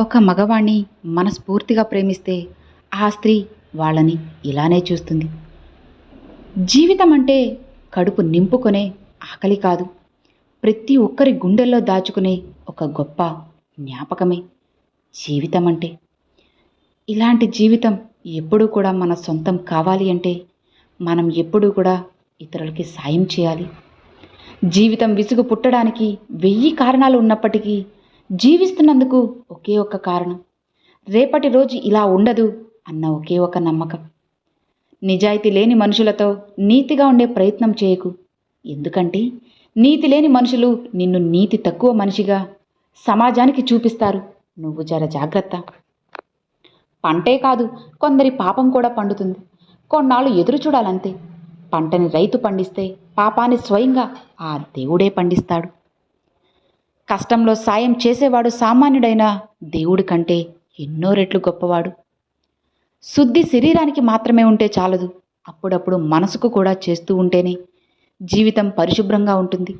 ఒక మగవాణ్ణి మనస్ఫూర్తిగా ప్రేమిస్తే ఆ స్త్రీ వాళ్ళని ఇలానే చూస్తుంది. జీవితం అంటే కడుపు నింపుకునే ఆకలి కాదు. ప్రతి ఒక్కరి గుండెల్లో దాచుకునే ఒక గొప్ప జ్ఞాపకమే జీవితం అంటే ఇలాంటి జీవితం ఎప్పుడూ కూడా మన సొంతం కావాలి అంటే మనం ఎప్పుడూ కూడా ఇతరులకి సాయం చేయాలి. జీవితం విసుగు పుట్టడానికి వెయ్యి కారణాలు ఉన్నప్పటికీ జీవిస్తున్నందుకు ఒకే ఒక్క కారణం. రేపటి రోజు ఇలా ఉండదు అన్న ఒకే ఒక నమ్మకం. నిజాయితీ లేని మనుషులతో నీతిగా ఉండే ప్రయత్నం చేయకు. ఎందుకంటే నీతి లేని మనుషులు నిన్ను నీతి తక్కువ మనిషిగా సమాజానికి చూపిస్తారు. నువ్వు జర జాగ్రత్త. పంటే కాదు కొందరి పాపం కూడా పండుతుంది. కొన్నాళ్ళు ఎదురు చూడాలంతే. పంటని రైతు పండిస్తే పాపాన్ని స్వయంగా ఆ దేవుడే పండిస్తాడు. కష్టంలో సాయం చేసేవాడు సామాన్యుడైన దేవుడి కంటే ఎన్నో రెట్లు గొప్పవాడు. శుద్ధి శరీరానికి మాత్రమే ఉంటే చాలదు. అప్పుడప్పుడు మనసుకు కూడా చేస్తూ ఉంటేనే జీవితం పరిశుభ్రంగా ఉంటుంది.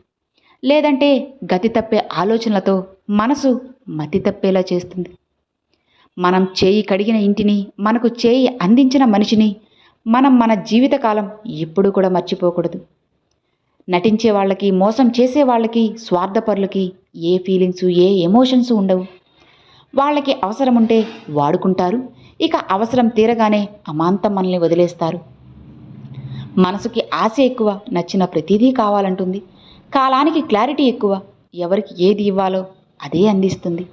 లేదంటే గతి తప్పే ఆలోచనలతో మనసు మతి తప్పేలా చేస్తుంది. మనం చేయి కడిగిన ఇంటిని మనకు చేయి అందించిన మనిషిని మనం మన జీవితకాలం ఎప్పుడూ కూడా మర్చిపోకూడదు. నటించే వాళ్ళకి మోసం చేసే వాళ్ళకి స్వార్థపరులకి ఏ ఫీలింగ్స్ ఏ ఎమోషన్స్ ఉండవు. వాళ్ళకి అవసరం ఉంటే వాడుకుంటారు. ఇక అవసరం తీరగానే అమాంతం మనల్ని వదిలేస్తారు. మనసుకి ఆశ ఎక్కువ నచ్చిన ప్రతిదీ కావాలంటుంది. కాలానికి క్లారిటీ ఎక్కువ ఎవరికి ఏది ఇవ్వాలో అదే అందిస్తుంది.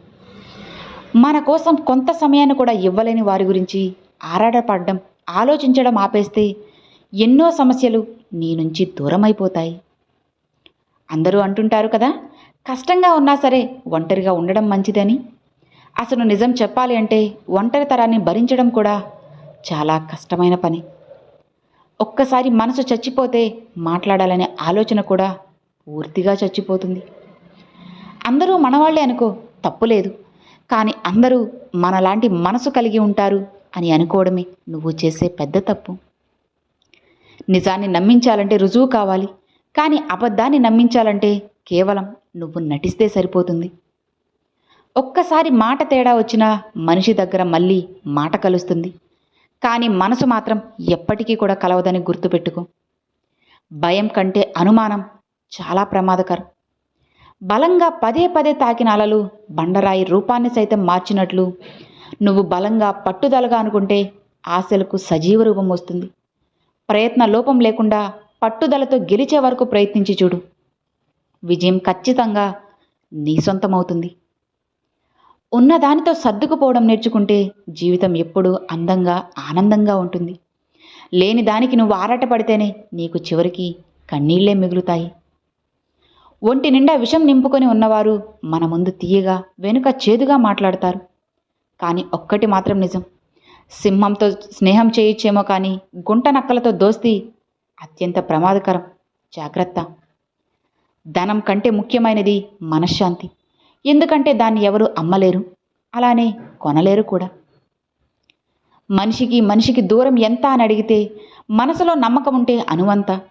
మన కోసం కొంత సమయాన్ని కూడా ఇవ్వలేని వారి గురించి ఆరాటపడడం ఆలోచించడం ఆపేస్తే ఎన్నో సమస్యలు నీ నుంచి దూరమైపోతాయి. అందరూ అంటుంటారు కదా కష్టంగా ఉన్నా సరే ఒంటరిగా ఉండడం మంచిదని. అసలు నిజం చెప్పాలి అంటే ఒంటరితనాన్ని భరించడం కూడా చాలా కష్టమైన పని. ఒక్కసారి మనసు చచ్చిపోతే మాట్లాడాలనే ఆలోచన కూడా పూర్తిగా చచ్చిపోతుంది. అందరూ మనవాళ్ళే అనుకో తప్పులేదు కానీ అందరూ మనలాంటి మనసు కలిగి ఉంటారు అని అనుకోవడమే నువ్వు చేసే పెద్ద తప్పు. నిజాన్ని నమ్మించాలంటే రుజువు కావాలి. కానీ అబద్ధాన్ని నమ్మించాలంటే కేవలం నువ్వు నటిస్తే సరిపోతుంది. ఒక్కసారి మాట తేడా వచ్చినా మనిషి దగ్గర మళ్ళీ మాట కలుస్తుంది. కానీ మనసు మాత్రం ఎప్పటికీ కూడా కలవదని గుర్తుపెట్టుకో. భయం కంటే అనుమానం చాలా ప్రమాదకరం. బలంగా పదే పదే తాకిన అలలు బండరాయి రూపాన్ని సైతం మార్చినట్లు నువ్వు బలంగా పట్టుదలగా అనుకుంటే ఆశలకు సజీవ రూపం వస్తుంది. ప్రయత్న లోపం లేకుండా పట్టుదలతో గెలిచే వరకు ప్రయత్నించి చూడు. విజయం ఖచ్చితంగా నీ సొంతమవుతుంది. ఉన్నదానితో సర్దుకుపోవడం నేర్చుకుంటే జీవితం ఎప్పుడూ అందంగా ఆనందంగా ఉంటుంది. లేని దానికి నువ్వు ఆరాటపడితేనే నీకు చివరికి కన్నీళ్ళే మిగులుతాయి. ఒంటి నిండా విషం నింపుకొని ఉన్నవారు మన ముందు తీయగా వెనుక చేదుగా మాట్లాడతారు. కానీ ఒక్కటి మాత్రం నిజం. సింహంతో స్నేహం చేయొచ్చేమో కానీ గుంట నక్కలతో దోస్తి అత్యంత ప్రమాదకరం. జాగ్రత్త. ధనం కంటే ముఖ్యమైనది మనశ్శాంతి. ఎందుకంటే దాన్ని ఎవరు అమ్మలేరు. అలానే కొనలేరు కూడా. మనిషికి మనిషికి దూరం ఎంత అని అడిగితే మనసులో నమ్మకం ఉంటే అనువంత.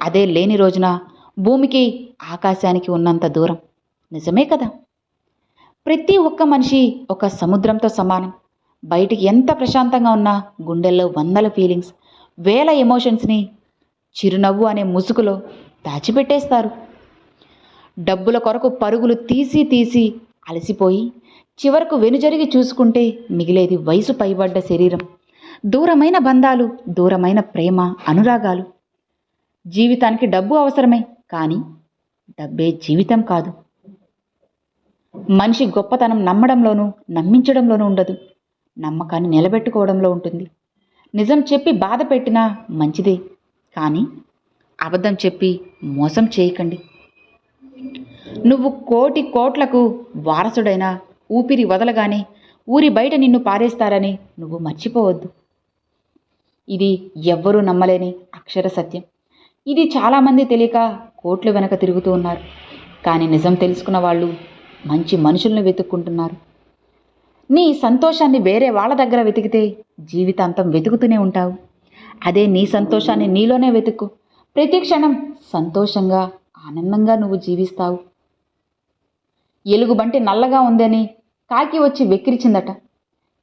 అదే లేని రోజున భూమికి ఆకాశానికి ఉన్నంత దూరం. నిజమే కదా? ప్రతి ఒక్క మనిషి ఒక సముద్రంతో సమానం. బయటికి ఎంత ప్రశాంతంగా ఉన్నా గుండెల్లో వందల ఫీలింగ్స్ వేల ఎమోషన్స్ని చిరునవ్వు అనే ముసుగులో దాచిపెట్టేస్తారు. డబ్బుల కొరకు పరుగులు తీసి తీసి అలసిపోయి చివరకు వెనుజరిగి చూసుకుంటే మిగిలేది వయసు పైబడ్డ శరీరం. దూరమైన బంధాలు దూరమైన ప్రేమ అనురాగాలు. జీవితానికి డబ్బు అవసరమే కానీ డబ్బే జీవితం కాదు. మనిషి గొప్పతనం నమ్మడంలోనూ నమ్మించడంలోనూ ఉండదు. నమ్మకాన్ని నిలబెట్టుకోవడంలో ఉంటుంది. నిజం చెప్పి బాధ పెట్టినా మంచిదే. కానీ అబద్ధం చెప్పి మోసం చేయకండి. నువ్వు కోటి కోట్లకు వారసుడైన ఊపిరి వదలగానే ఊరి బయట నిన్ను పారేస్తారని నువ్వు మర్చిపోవద్దు. ఇది ఎవ్వరూ నమ్మలేని అక్షర సత్యం. ఇది చాలామంది తెలియక కోట్లు వెనక తిరుగుతూ ఉన్నారు. కానీ నిజం తెలుసుకున్న వాళ్ళు మంచి మనుషుల్ని వెతుక్కుంటున్నారు. నీ సంతోషాన్ని వేరే వాళ్ళ దగ్గర వెతికితే జీవితాంతం వెతుకుతూనే ఉంటావు. అదే నీ సంతోషాన్ని నీలోనే వెతుకు. ప్రతి క్షణం సంతోషంగా ఆనందంగా నువ్వు జీవిస్తావు. ఎలుగుబంటి నల్లగా ఉందని కాకి వచ్చి వెక్కిరిచిందట.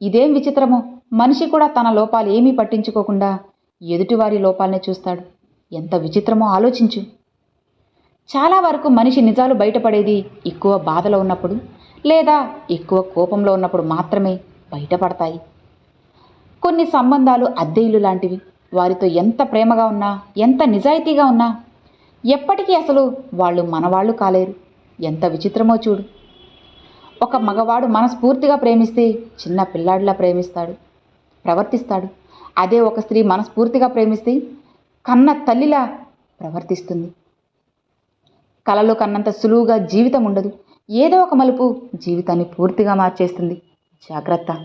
ఇదేం విచిత్రమో మనిషి కూడా తన లోపాలు ఏమీ పట్టించుకోకుండా ఎదుటివారి లోపాలనే చూస్తాడు. ఎంత విచిత్రమో ఆలోచించు. చాలా వరకు మనిషి నిజాలు బయటపడేది ఎక్కువ బాధలో ఉన్నప్పుడు లేదా ఎక్కువ కోపంలో ఉన్నప్పుడు మాత్రమే బయటపడతాయి. కొన్ని సంబంధాలు అద్దె ఇల్లు లాంటివి. వారితో ఎంత ప్రేమగా ఉన్నా ఎంత నిజాయితీగా ఉన్నా ఎప్పటికీ అసలు వాళ్ళు మనవాళ్ళు కాలేరు. ఎంత విచిత్రమో చూడు. ఒక మగవాడు మనస్ఫూర్తిగా ప్రేమిస్తే చిన్న పిల్లాడిలా ప్రేమిస్తాడు ప్రవర్తిస్తాడు. అదే ఒక స్త్రీ మనస్ఫూర్తిగా ప్రేమిస్తే కన్న తల్లిలా ప్రవర్తిస్తుంది. కలలో కన్నంత సులువుగా జీవితం ఉండదు. ఏదో ఒక మలుపు జీవితాన్ని పూర్తిగా మార్చేస్తుంది. జాగ్రత్త.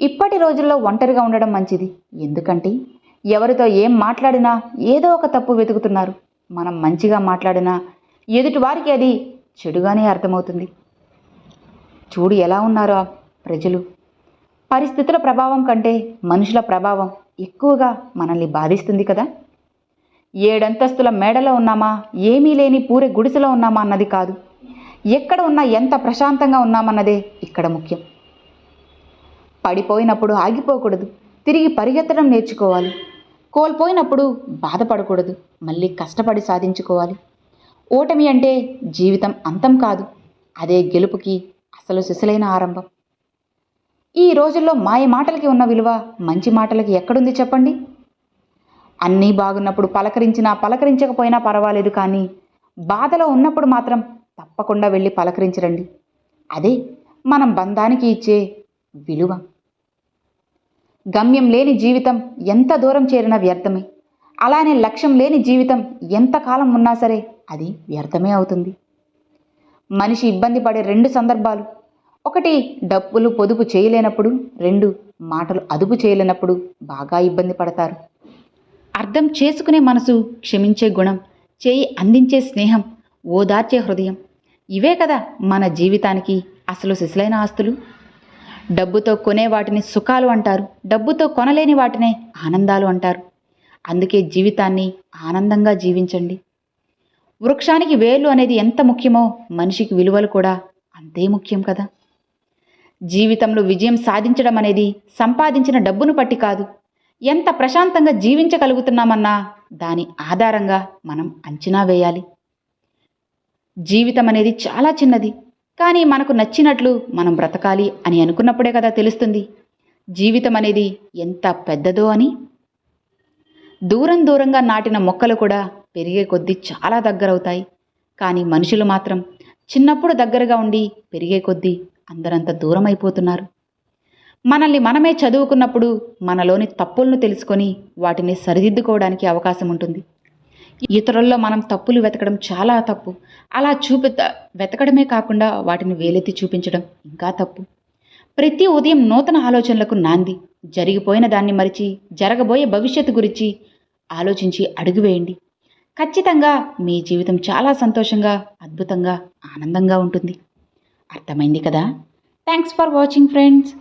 ఇప్పటి రోజుల్లో ఒంటరిగా ఉండడం మంచిది. ఎందుకంటే ఎవరితో ఏం మాట్లాడినా ఏదో ఒక తప్పు వెతుకుతున్నారు. మనం మంచిగా మాట్లాడినా ఎదుటివారికి అది చెడుగానే అర్థమవుతుంది. చూడు ఎలా ఉన్నారో ప్రజలు. పరిస్థితుల ప్రభావం కంటే మనుషుల ప్రభావం ఎక్కువగా మనల్ని బాధిస్తుంది కదా. ఏడంతస్తుల మేడలో ఉన్నామా? ఏమీ లేని పూరె గుడిసెలో ఉన్నామా అన్నది కాదు. ఎక్కడ ఉన్నా ఎంత ప్రశాంతంగా ఉన్నామన్నదే ఇక్కడ ముఖ్యం. పడిపోయినప్పుడు ఆగిపోకూడదు. తిరిగి పరిగెత్తడం నేర్చుకోవాలి. కోల్పోయినప్పుడు బాధపడకూడదు. మళ్ళీ కష్టపడి సాధించుకోవాలి. ఓటమి అంటే జీవితం అంతం కాదు. అదే గెలుపుకి అసలు సిసలైన ఆరంభం. ఈ రోజుల్లో మాయ మాటలకి ఉన్న విలువ మంచి మాటలకి ఎక్కడుంది చెప్పండి? అన్నీ బాగున్నప్పుడు పలకరించినా పలకరించకపోయినా పర్వాలేదు కానీ బాధలో ఉన్నప్పుడు మాత్రం తప్పకుండా వెళ్ళి పలకరించరండి. అదే మనం బంధానికి ఇచ్చే విలువ. గమ్యం లేని జీవితం ఎంత దూరం చేరినా వ్యర్థమే. అలానే లక్ష్యం లేని జీవితం ఎంతకాలం ఉన్నా సరే అది వ్యర్థమే అవుతుంది. మనిషి ఇబ్బంది పడే రెండు సందర్భాలు. ఒకటి డబ్బులు పొదుపు చేయలేనప్పుడు రెండు మాటలు అదుపు చేయలేనప్పుడు బాగా ఇబ్బంది పడతారు. అర్థం చేసుకునే మనసు క్షమించే గుణం చేయి అందించే స్నేహం ఓదార్చే హృదయం. ఇవే కదా మన జీవితానికి అసలు సిసలైన ఆస్తులు? డబ్బుతో కొనే వాటిని సుఖాలు అంటారు. డబ్బుతో కొనలేని వాటినే ఆనందాలు అంటారు. అందుకే జీవితాన్ని ఆనందంగా జీవించండి. వృక్షానికి వేలు అనేది ఎంత ముఖ్యమో మనిషికి విలువలు కూడా అంతే ముఖ్యం కదా. జీవితంలో విజయం సాధించడం అనేది సంపాదించిన డబ్బును పట్టి కాదు. ఎంత ప్రశాంతంగా జీవించగలుగుతున్నామన్నా దాని ఆధారంగా మనం అంచనా వేయాలి. జీవితం అనేది చాలా చిన్నది. కానీ మనకు నచ్చినట్లు మనం బ్రతకాలి అని అనుకున్నప్పుడే కదా తెలుస్తుంది. జీవితం అనేది ఎంత పెద్దదో అని. దూరం దూరంగా నాటిన మొక్కలు కూడా పెరిగే కొద్దీ చాలా దగ్గరవుతాయి. కానీ మనుషులు మాత్రం చిన్నప్పుడు దగ్గరగా ఉండి పెరిగే కొద్దీ అందరంత దూరం అయిపోతున్నారు మనల్ని మనమే చదువుకున్నప్పుడు మనలోని తప్పులను తెలుసుకొని వాటిని సరిదిద్దుకోవడానికి అవకాశం ఉంటుంది. ఇతరుల్లో మనం తప్పులు వెతకడం చాలా తప్పు. అలా చూపి వెతకడమే కాకుండా వాటిని వేలెత్తి చూపించడం ఇంకా తప్పు. ప్రతి ఉదయం నూతన ఆలోచనలకు నాంది. జరిగిపోయిన దాన్ని మరిచి జరగబోయే భవిష్యత్తు గురించి ఆలోచించి అడుగు వేయండి. ఖచ్చితంగా మీ జీవితం చాలా సంతోషంగా అద్భుతంగా ఆనందంగా ఉంటుంది. అర్థమైంది కదా? Thanks for watching friends